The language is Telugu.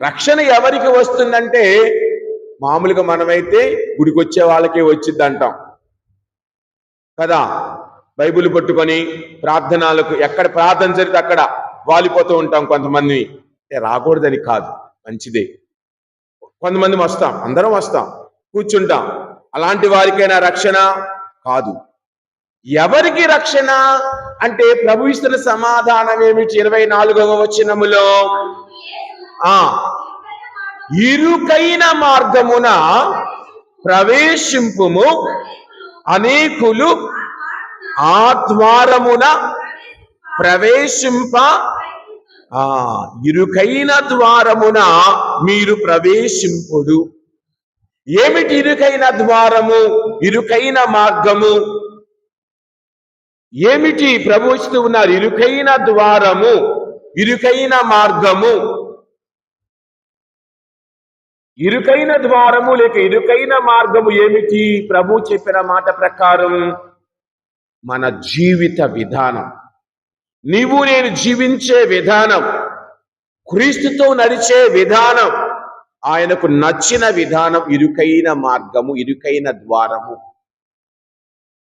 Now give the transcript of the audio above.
రక్షణ ఎవరికి వస్తుందంటే మామూలుగా మనమైతే గుడికి వచ్చే వాళ్ళకే వచ్చింది అంటాం కదా? బైబిల్ పట్టుకొని ప్రార్థనలకు ఎక్కడ ప్రార్థన జరిగితే అక్కడ వాలిపోతూ ఉంటాం కొంతమంది. రాకూడదని కాదు మంచిదే. కొంతమంది వస్తాం అందరం వస్తాం కూర్చుంటాం. అలాంటి వారికైనా రక్షణ కాదు. ఎవరికి రక్షణ? అంటే ప్రభు ఇస్తున్న సమాధానం ఏమిటి? ఇరవై నాలుగవ వచ్చినములో ఆ. ఇరుకైన మార్గమున ప్రవేశింపుము. అనేకులు ఆ ద్వారమున ప్రవేశింప. ఆ ఇరుకైన ద్వారమున మీరు ప్రవేశింపుడు. ఏమిటి ఇరుకైన ద్వారము ఇరుకైన మార్గము? ఏమిటి ప్రభుత్వం ఉన్నారు? ఇరుకైన ద్వారము ఇరుకైన మార్గము. ఇరుకైన ద్వారము లేక ఇరుకైన మార్గము ఏమిటి? ప్రభు చెప్పిన మాట ప్రకారం మన జీవిత విధానం. నీవు నేను జీవించే విధానం క్రీస్తుతో నడిచే విధానం ఆయనకు నచ్చిన విధానం ఇరుకైన మార్గము ఇరుకైన ద్వారము.